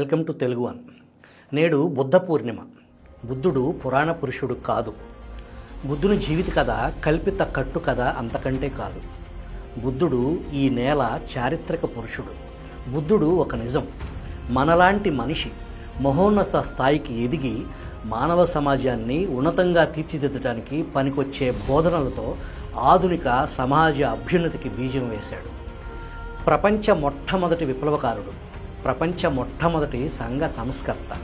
Welcome to Telugu one. నేడు బుద్ధ పూర్ణిమ. బుద్ధుడు పురాణ పురుషుడు కాదు. బుద్ధుని జీవిత కథ కల్పిత కట్టు కథ అంతకంటే కాదు. బుద్ధుడు ఈ నేల చారిత్రక పురుషుడు. బుద్ధుడు ఒక నిజం. మనలాంటి మనిషి మహోన్నత స్థాయికి ఎదిగి మానవ సమాజాన్ని ఉన్నతంగా తీర్చిదిద్దడానికి పనికొచ్చే బోధనలతో ఆధునిక సమాజ అభ్యున్నతికి బీజం వేశాడు. ప్రపంచ మొట్టమొదటి విప్లవకారుడు. ప్రపంచ మొట్టమొదటి సంఘ సంస్కర్త.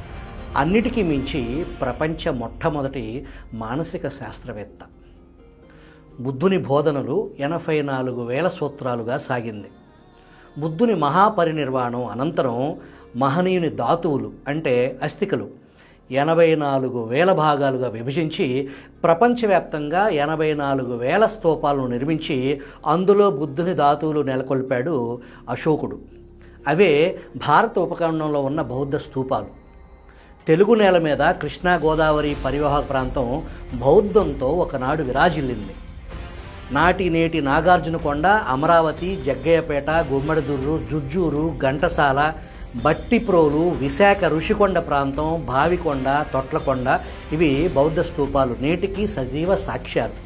అన్నిటికీ మించి ప్రపంచ మొట్టమొదటి మానసిక శాస్త్రవేత్త. బుద్ధుని బోధనలు ఎనభై నాలుగు వేల సూత్రాలుగా సాగింది. బుద్ధుని మహాపరినిర్వాణం అనంతరం మహనీయుని ధాతువులు అంటే అస్థికలు ఎనభై నాలుగు వేల భాగాలుగా విభజించి ప్రపంచవ్యాప్తంగా ఎనభై నాలుగు వేల స్తూపాలను నిర్మించి అందులో బుద్ధుని ధాతువులు నెలకొల్పాడు అశోకుడు. అవే భారత ఉపఖండంలో ఉన్న బౌద్ధ స్తూపాలు తెలుగు నేల మీద కృష్ణా గోదావరి పరివాహక ప్రాంతం బౌద్ధంతో ఒకనాడు విరాజిల్లింది. నాటి నేటి నాగార్జునకొండ అమరావతి జగ్గయ్యపేట గుమ్మడిదుర్రు జుజ్జూరు ఘంటసాల బట్టిప్రోలు విశాఖ ఋషికొండ ప్రాంతం భావికొండ తొట్లకొండ ఇవి బౌద్ధ స్తూపాలు నేటికి సజీవ సాక్ష్యాలు.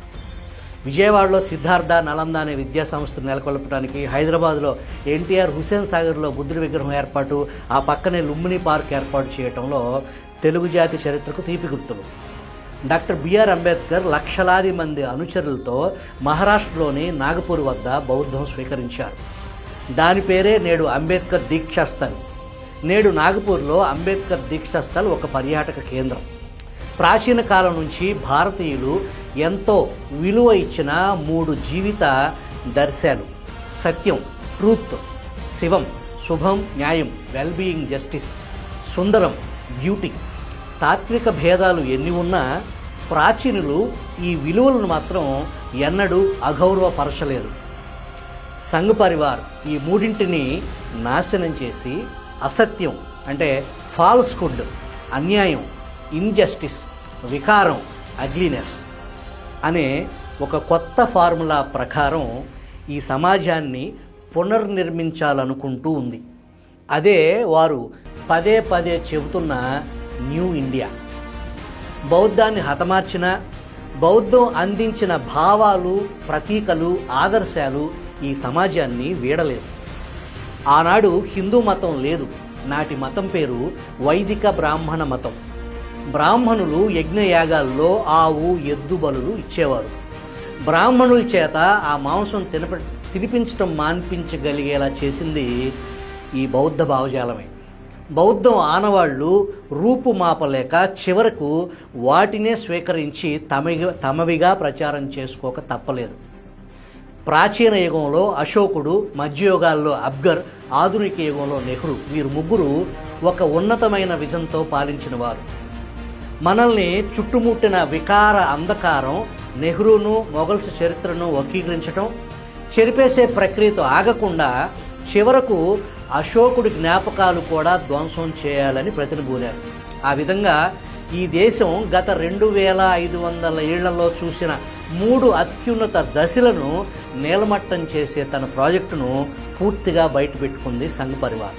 విజయవాడలో సిద్ధార్థ నలంద అనే విద్యా సంస్థను నెలకొల్పడానికి హైదరాబాద్లో ఎన్టీఆర్ హుసేన్ సాగర్లో బుద్ధుడి విగ్రహం ఏర్పాటు ఆ పక్కనే లుంబిని పార్క్ ఏర్పాటు చేయడంలో తెలుగు జాతి చరిత్రకు తీపి గుర్తులు. డాక్టర్ బిఆర్ అంబేద్కర్ లక్షలాది మంది అనుచరులతో మహారాష్ట్రలోని నాగపూర్ వద్ద బౌద్ధం స్వీకరించారు. దాని పేరే నేడు అంబేద్కర్ దీక్షాస్థల్ నేడు నాగపూర్లో అంబేద్కర్ దీక్షాస్థల్ ఒక పర్యాటక కేంద్రం. ప్రాచీన కాలం నుంచి భారతీయులు ఎంతో విలువ ఇచ్చిన మూడు జీవిత దర్శాలు. సత్యం ట్రూత్ శివం శుభం న్యాయం వెల్బీయింగ్ జస్టిస్ సుందరం బ్యూటీ తాత్విక భేదాలు ఎన్ని ఉన్నా ప్రాచీనులు ఈ విలువలను మాత్రం ఎన్నడూ అగౌరవపరచలేదు సంఘ పరివార్ ఈ మూడింటిని నాశనం చేసి అసత్యం అంటే ఫాల్స్హుడ్ అన్యాయం ఇన్జస్టిస్ వికారం అగ్లీనెస్ అనే ఒక కొత్త ఫార్ములా ప్రకారం ఈ సమాజాన్ని పునర్నిర్మించాలనుకుంటూ ఉంది. అదే వారు పదే పదే చెబుతున్న న్యూ ఇండియా. బౌద్ధాన్ని హతమార్చిన బౌద్ధం అందించిన భావాలు ప్రతీకలు ఆదర్శాలు ఈ సమాజాన్ని వీడలేదు. ఆనాడు హిందూ మతం లేదు. నాటి మతం పేరు వైదిక బ్రాహ్మణ మతం. బ్రాహ్మణులు యజ్ఞయాగాల్లో ఆవు ఎద్దు బలులు ఇచ్చేవారు. బ్రాహ్మణుల చేత ఆ మాంసం తినప తినిపించడం మాన్పించగలిగేలా చేసింది ఈ బౌద్ధ భావజాలమే. బౌద్ధం ఆనవాళ్ళు రూపుమాపలేక చివరకు వాటినే స్వీకరించి తమ తమవిగా ప్రచారం చేసుకోక తప్పలేదు. ప్రాచీన యుగంలో అశోకుడు మధ్యయుగాల్లో అబ్గర్ ఆధునిక యుగంలో నెహ్రూ వీరు ముగ్గురు ఒక ఉన్నతమైన విజన్తో పాలించిన వారు. మనల్ని చుట్టుముట్టిన వికార అంధకారం నెహ్రూను మొఘల్స్ చరిత్రను వక్రీకరించడం చెరిపేసే ప్రక్రియతో ఆగకుండా చివరకు అశోకుడి జ్ఞాపకాలు కూడా ధ్వంసం చేయాలని ప్రతినిబూలారు ఆ విధంగా ఈ దేశం గత రెండు వేల ఐదు వందల ఏళ్ళలో చూసిన మూడు అత్యున్నత దశలను నేలమట్టం చేసే తన ప్రాజెక్టును పూర్తిగా బయటపెట్టుకుంది సంఘ పరివార్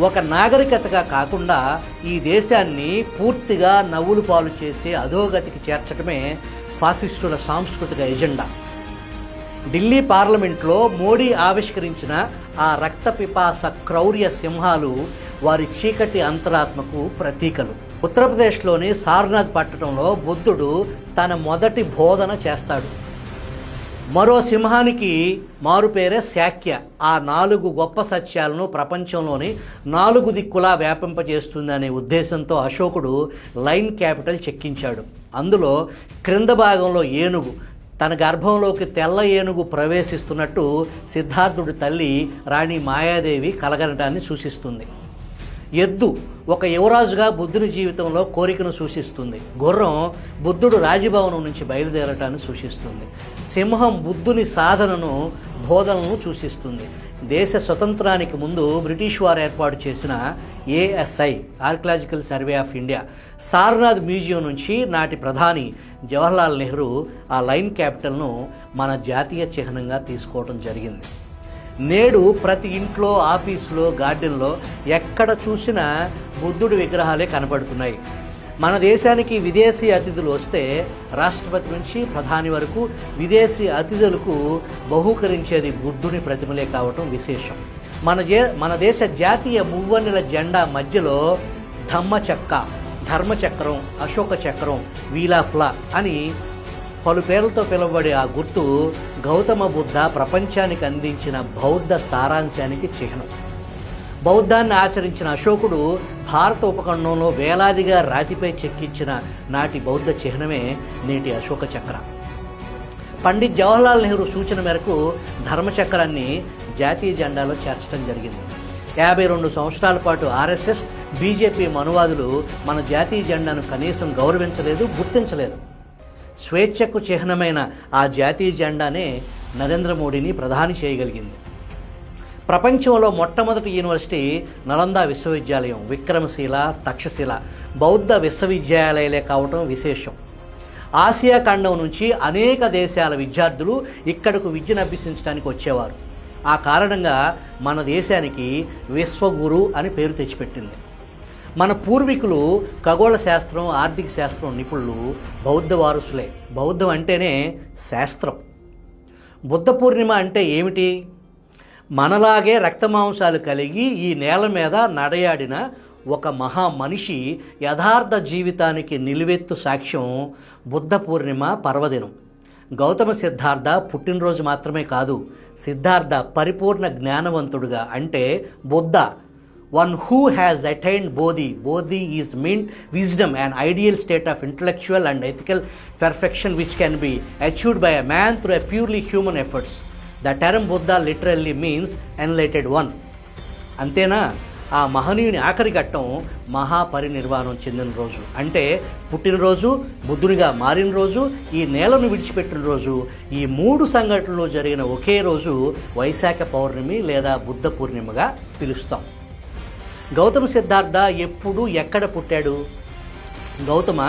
ఒక నాగరికతగా కాకుండా ఈ దేశాన్ని పూర్తిగా నవ్వులు పాలు చేసే అధోగతికి చేర్చడమే ఫాసిస్టుల సాంస్కృతిక ఎజెండా. ఢిల్లీ పార్లమెంట్లో మోడీ ఆవిష్కరించిన ఆ రక్త పిపాస క్రౌర్య సింహాలు వారి చీకటి అంతరాత్మకు ప్రతీకలు. ఉత్తరప్రదేశ్లోని సారనాథ్ పట్టణంలో బుద్ధుడు తన మొదటి బోధన చేస్తాడు. మరో సింహానికి మారుపేరే శాక్య. ఆ నాలుగు గొప్ప సత్యాలను ప్రపంచంలోని నాలుగు దిక్కులా వ్యాపింపజేస్తుందనే ఉద్దేశంతో అశోకుడు లైన్ క్యాపిటల్ చెక్కించాడు. అందులో క్రింద భాగంలో ఏనుగు తన గర్భంలోకి తెల్ల ఏనుగు ప్రవేశిస్తున్నట్టు సిద్ధార్థుడి తల్లి రాణి మాయాదేవి కలగనటాన్ని సూచిస్తుంది. ఎద్దు ఒక యువరాజుగా బుద్ధుని జీవితంలో కోరికను సూచిస్తుంది. గుర్రం బుద్ధుడు రాజభవనం నుంచి బయలుదేరటాన్ని సూచిస్తుంది. సింహం బుద్ధుని సాధనను బోధనను సూచిస్తుంది. దేశ స్వతంత్రానికి ముందు బ్రిటిష్ వారు ఏర్పాటు చేసిన ASI archaeological survey of India Sarnath museum నుంచి నాటి ప్రధాని జవహర్లాల్ నెహ్రూ ఆ లైన్ క్యాపిటల్ను మన జాతీయ చిహ్నంగా తీసుకోవడం జరిగింది. నేడు ప్రతి ఇంట్లో ఆఫీసులో గార్డెన్లో ఎక్కడ చూసినా బుద్ధుడి విగ్రహాలే కనపడుతున్నాయి మన దేశానికి విదేశీ అతిథులు వస్తే రాష్ట్రపతి నుంచి ప్రధాని వరకు విదేశీ అతిథులకు బహూకరించేది బుద్ధుని ప్రతిమలే కావటం విశేషం. మన జే మన దేశ జాతీయ మువ్వన్నెల జెండా మధ్యలో ధమ్మచక్క ధర్మచక్రం అశోక చక్రం వీలాఫ్లా అని పలు పేర్లతో పిలువబడే ఆ గుర్తు గౌతమ బుద్ధ ప్రపంచానికి అందించిన బౌద్ధ సారాంశానికి చిహ్నం. బౌద్ధాన్ని ఆచరించిన అశోకుడు భారత ఉపఖండంలో వేలాదిగా రాతిపై చెక్కించిన నాటి బౌద్ధ చిహ్నమే నేటి అశోక చక్ర. పండిత్ జవహర్లాల్ నెహ్రూ సూచన మేరకు ధర్మచక్రాన్ని జాతీయ జెండాలో చేర్చడం జరిగింది. యాభై రెండు సంవత్సరాల పాటు ఆర్ఎస్ఎస్ బీజేపీ మనువాదులు మన జాతీయ జెండాను కనీసం గౌరవించలేదు గుర్తించలేదు. స్వేచ్ఛకు చిహ్నమైన ఆ జాతీయ జెండానే నరేంద్ర మోడీని ప్రధాని చేయగలిగింది. ప్రపంచంలో మొట్టమొదటి యూనివర్సిటీ నలంద విశ్వవిద్యాలయం విక్రమశీల తక్షశిల బౌద్ధ విశ్వవిద్యాలయాలే కావటం విశేషం. ఆసియా ఖండం నుంచి అనేక దేశాల విద్యార్థులు ఇక్కడకు విద్యను అభ్యసించడానికి వచ్చేవారు. ఆ కారణంగా మన దేశానికి విశ్వగురు అని పేరు తెచ్చిపెట్టింది. మన పూర్వీకులు ఖగోళ శాస్త్రం ఆర్థిక శాస్త్రం నిపుణులు బౌద్ధ వారసులే. బౌద్ధం అంటేనే శాస్త్రం. బుద్ధ పూర్ణిమ అంటే ఏమిటి? మనలాగే రక్తమాంసాలు కలిగి ఈ నేల మీద నడయాడిన ఒక మహా మనిషి యథార్థ జీవితానికి నిలువెత్తు సాక్ష్యం బుద్ధ పూర్ణిమ పర్వదినం. గౌతమ సిద్ధార్థ పుట్టినరోజు మాత్రమే కాదు సిద్ధార్థ పరిపూర్ణ జ్ఞానవంతుడుగా అంటే Buddha one who has attained Bodhi Bodhi is mean wisdom and ideal state of intellectual and ethical perfection which can be achieved by a man through a purely human efforts the term Buddha literally means enlightened one అంతేనా? ఆ మహనీయుని ఆఖరి ఘట్టం మహాపరినిర్వాణం చెందిన రోజు. అంటే పుట్టినరోజు బుద్ధునిగా మారిన రోజు ఈ నేలను విడిచిపెట్టిన రోజు ఈ మూడు సంఘటనలు జరిగిన ఒకే రోజు వైశాఖ పౌర్ణమి లేదా బుద్ధ పూర్ణిమగా పిలుస్తాం. గౌతమ సిద్ధార్థ ఎప్పుడు ఎక్కడ పుట్టాడు? Gautama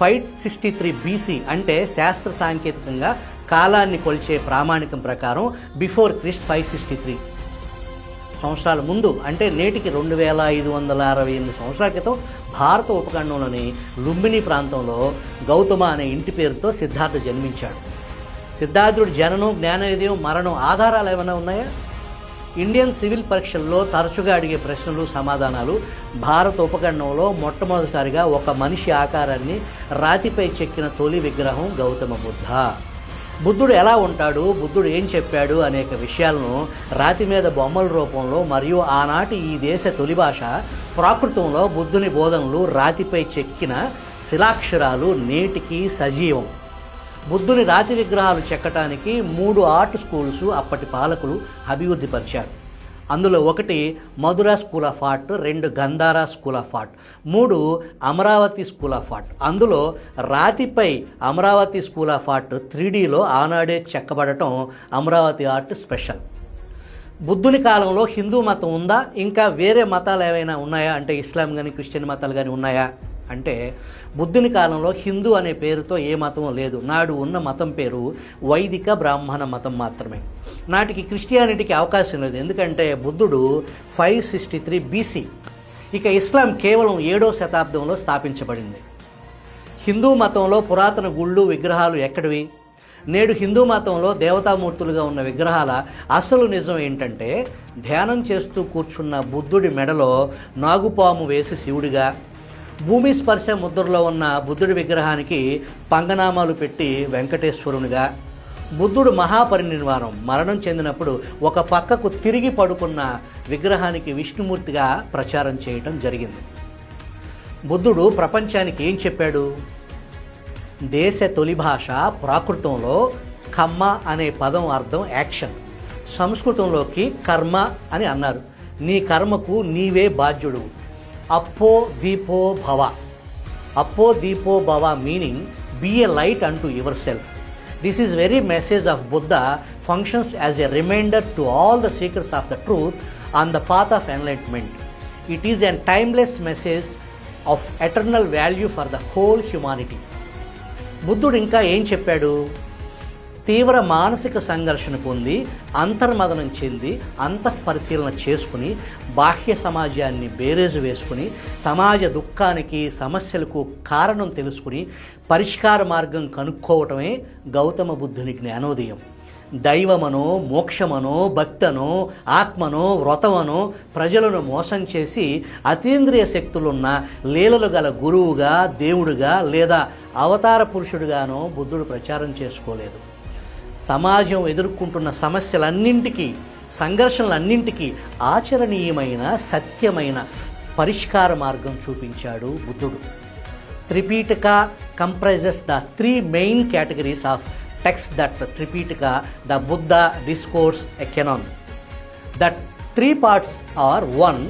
five sixty three BC అంటే శాస్త్ర సాంకేతికంగా కాలాన్ని కొలిచే ప్రామాణికం ప్రకారం before Christ five sixty three. సంవత్సరాల ముందు అంటే నేటికి రెండు వేల ఐదు వందల అరవై ఎనిమిది సంవత్సరాల క్రితం భారత ఉపఖండంలోని లుంబిని ప్రాంతంలో గౌతమ అనే ఇంటి పేరుతో సిద్ధార్థ జన్మించాడు. సిద్ధార్థుడి జననం జ్ఞానోదయం మరణం ఆధారాలు ఏమైనా ఉన్నాయా? ఇండియన్ సివిల్ పరీక్షల్లో తరచుగా అడిగే ప్రశ్నలు సమాధానాలు భారత ఉపఖండంలో మొట్టమొదటిసారిగా ఒక మనిషి ఆకారాన్ని రాతిపై చెక్కిన తొలి విగ్రహం గౌతమ బుద్ధ. బుద్ధుడు ఎలా ఉంటాడు? బుద్ధుడు ఏం చెప్పాడు? అనేక విషయాలను రాతి మీద బొమ్మల రూపంలో మరియు ఆనాటి ఈ దేశ తొలి భాష ప్రాకృతంలో బుద్ధుని బోధనలు రాతిపై చెక్కిన శిలాక్షరాలు నేటికి సజీవం. బుద్ధుని రాతి విగ్రహాలు చెక్కటానికి మూడు ఆర్ట్ స్కూల్స్ అప్పటి పాలకులు అభివృద్ధి పరిచారు. అందులో ఒకటి మధురా స్కూల్ ఆఫ్ ఆర్ట్ రెండు గంధారా స్కూల్ ఆఫ్ ఆర్ట్ మూడు అమరావతి స్కూల్ ఆఫ్ ఆర్ట్. అందులో రాతిపై అమరావతి స్కూల్ ఆఫ్ ఆర్ట్ త్రీడీలో ఆనాడే చెక్కబడటం అమరావతి ఆర్ట్ స్పెషల్. బుద్ధుని కాలంలో హిందూ మతం ఉందా? ఇంకా వేరే మతాలు ఏవైనా ఉన్నాయా? అంటే ఇస్లాం కానీ క్రిస్టియన్ మతాలు కానీ ఉన్నాయా? అంటే బుద్ధుని కాలంలో హిందూ అనే పేరుతో ఏ మతం లేదు. నాడు ఉన్న మతం పేరు వైదిక బ్రాహ్మణ మతం మాత్రమే. నాటికి క్రిస్టియానిటీకి అవకాశం లేదు. ఎందుకంటే బుద్ధుడు ఫైవ్ సిక్స్టీ త్రీ బీసీ. ఇక ఇస్లాం కేవలం ఏడో శతాబ్దంలో స్థాపించబడింది. హిందూ మతంలో పురాతన గుళ్ళు విగ్రహాలు ఎక్కడివి? నేడు హిందూ మతంలో దేవతామూర్తులుగా ఉన్న విగ్రహాల అసలు నిజం ఏంటంటే ధ్యానం చేస్తూ కూర్చున్న బుద్ధుడి మెడలో నాగుపాము వేసి శివుడిగా భూమి స్పర్శ ముద్రలో ఉన్న బుద్ధుడి విగ్రహానికి పంగనామాలు పెట్టి వెంకటేశ్వరునిగా. బుద్ధుడు మహాపరినిర్వాణం మరణం చెందినప్పుడు ఒక పక్కకు తిరిగి పడుకున్న విగ్రహానికి విష్ణుమూర్తిగా ప్రచారం చేయటం జరిగింది. బుద్ధుడు ప్రపంచానికి ఏం చెప్పాడు? దేశ తొలి భాష ప్రాకృతంలో కమ్మ అనే పదం అర్థం యాక్షన్. సంస్కృతంలోకి కర్మ అని అన్నారు. నీ కర్మకు నీవే బాధ్యుడు. అప్పో దీపో భవ. అప్పో దీపో భవ meaning be a light unto yourself this is very message of Buddha functions as a reminder to all the secrets of the truth on the path of enlightenment it is an timeless message of eternal value for the whole humanity బుద్ధుడు ఇంకా ఏం చెప్పాడు? తీవ్ర మానసిక సంఘర్షణ పొంది అంతర్మదనం చెంది అంతఃపరిశీలన చేసుకుని బాహ్య సమాజాన్ని బేరేజు వేసుకుని సమాజ దుఃఖానికి సమస్యలకు కారణం తెలుసుకుని పరిష్కార మార్గం కనుక్కోవటమే గౌతమ బుద్ధుని జ్ఞానోదయం. దైవమనో మోక్షమనో భక్తనో ఆత్మనో వ్రతమనో ప్రజలను మోసం చేసి అతీంద్రియ శక్తులున్న లీలలు గల గురువుగా దేవుడుగా లేదా అవతార పురుషుడుగానో బుద్ధుడు ప్రచారం చేసుకోలేదు. సమాజం ఎదుర్కొంటున్న సమస్యలన్నింటికీ సంఘర్షణలన్నింటికీ ఆచరణీయమైన సత్యమైన పరిష్కార మార్గం చూపించాడు బుద్ధుడు. Tripitaka comprises the three main categories of text that Tripitaka the Buddha discourse a canon that three parts are one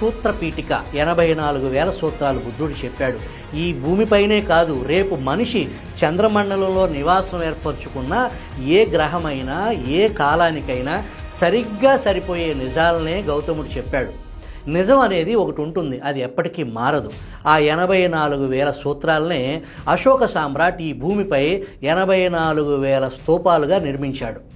Sutta Pitaka ఎనభై నాలుగు వేల సూత్రాలు బుద్ధుడు చెప్పాడు. ఈ భూమిపైనే కాదు రేపు మనిషి చంద్రమండలంలో నివాసం ఏర్పరచుకున్న ఏ గ్రహమైనా ఏ కాలానికైనా సరిగ్గా సరిపోయే నిజాలనే గౌతముడు చెప్పాడు. నిజం అనేది ఒకటి ఉంటుంది అది ఎప్పటికీ మారదు. ఆ ఎనభై నాలుగు వేల సూత్రాలనే అశోక సామ్రాట్ ఈ భూమిపై ఎనభై నాలుగు వేల స్తూపాలుగా నిర్మించాడు.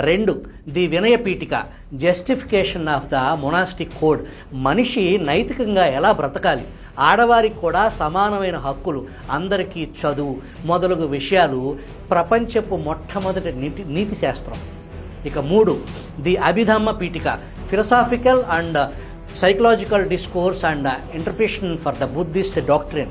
రెండు the Vinaya Pitaka justification of the monastic code మనిషి నైతికంగా ఎలా బ్రతకాలి? ఆడవారికి కూడా సమానమైన హక్కులు అందరికీ చదువు మొదలగు విషయాలు ప్రపంచపు మొట్టమొదటి నీతి నీతి శాస్త్రం. ఇక మూడు the Abhidhamma Pitaka philosophical and psychological discourse and interpretation for the Buddhist doctrine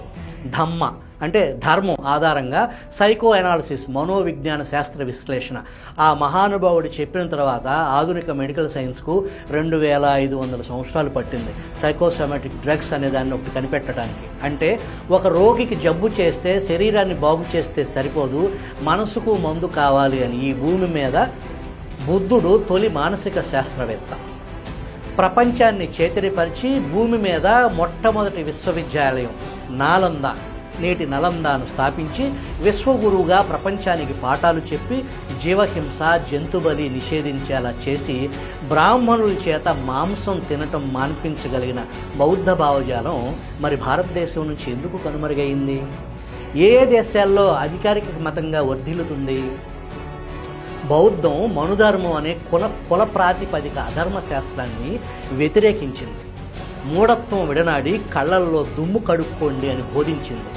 Dhamma అంటే ధర్మం ఆధారంగా సైకో అనాలిసిస్ మనోవిజ్ఞాన శాస్త్ర విశ్లేషణ. ఆ మహానుభావుడు చెప్పిన తర్వాత ఆధునిక మెడికల్ సైన్స్కు రెండు వేల ఐదు వందల సంవత్సరాలు పట్టింది. సైకోసోమాటిక్ డ్రగ్స్ అనే దాన్ని ఒకటి కనిపెట్టడానికి. అంటే ఒక రోగికి జబ్బు చేస్తే శరీరాన్ని బాగు చేస్తే సరిపోదు మనసుకు మందు కావాలి అని ఈ భూమి మీద బుద్ధుడు తొలి మానసిక శాస్త్రవేత్త. ప్రపంచాన్ని చేతిరిపరిచి భూమి మీద మొట్టమొదటి విశ్వవిద్యాలయం నాలంద. నేటి నలందాను స్థాపించి విశ్వగురువుగా ప్రపంచానికి పాఠాలు చెప్పి జీవహింస జంతుబలి నిషేధించేలా చేసి బ్రాహ్మణుల చేత మాంసం తినటం మాన్పించగలిగిన బౌద్ధ భావజాలం మరి భారతదేశం నుంచి ఎందుకు కనుమరుగైంది? ఏ ఏ దేశాల్లో అధికారిక మతంగా వర్ధిల్లుతుంది? బౌద్ధం మనుధర్మం అనే కుల కుల ప్రాతిపదిక అధర్మ శాస్త్రాన్ని వ్యతిరేకించింది. మూఢత్వం విడనాడి కళ్ళల్లో దుమ్ము కడుక్కోండి అని బోధించింది.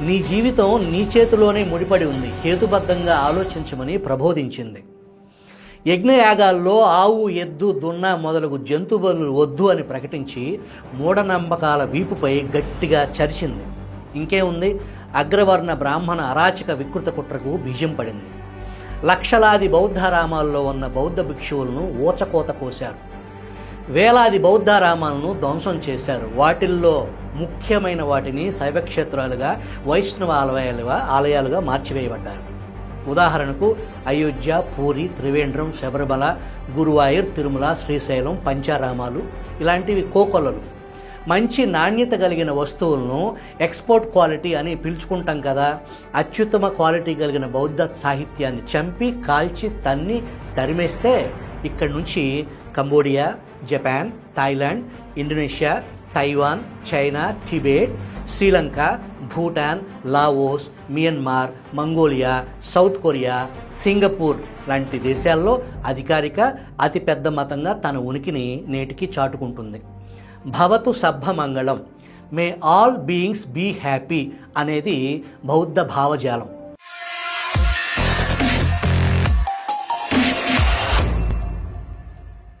నీ జీవితం నీ చేతిలోనే ముడిపడి ఉంది. హేతుబద్ధంగా ఆలోచించమని ప్రబోధించింది. యజ్ఞయాగాల్లో ఆవు ఎద్దు దున్న మొదలగు జంతువులు వద్దు అని ప్రకటించి మూఢనమ్మకాల వీపుపై గట్టిగా చరిచింది. ఇంకేముంది అగ్రవర్ణ బ్రాహ్మణ అరాచక వికృత కుట్రకు బీజం పడింది. లక్షలాది బౌద్ధారామాల్లో ఉన్న బౌద్ధ భిక్షువులను ఊచకోత కోశారు. వేలాది బౌద్ధారామాలను ధ్వంసం చేశారు. వాటిల్లో ముఖ్యమైన వాటిని శైవక్షేత్రాలుగా వైష్ణవ ఆలయాలుగా ఆలయాలుగా మార్చివేయబడ్డారు. ఉదాహరణకు అయోధ్య పూరి త్రివేంద్రం శబరిమల గురువాయూర్ తిరుమల శ్రీశైలం పంచారామాలు ఇలాంటివి కోకొల్లలు. మంచి నాణ్యత కలిగిన వస్తువులను ఎక్స్పోర్ట్ క్వాలిటీ అని పిలుచుకుంటాం కదా. అత్యుత్తమ క్వాలిటీ కలిగిన బౌద్ధ సాహిత్యాన్ని చంపి కాల్చి తన్ని తరిమేస్తే ఇక్కడి నుంచి Cambodia Japan Thailand Indonesia Taiwan China Tibet Sri Lanka Bhutan Laos Myanmar Mongolia South Korea Singapore లాంటి దేశాల్లో అధికారిక అతిపెద్ద మతంగా తన ఉనికిని నేటికి చాటుకుంటుంది. భవతు సభ్యమంగళం may all beings be happy అనేది బౌద్ధ భావజాలం.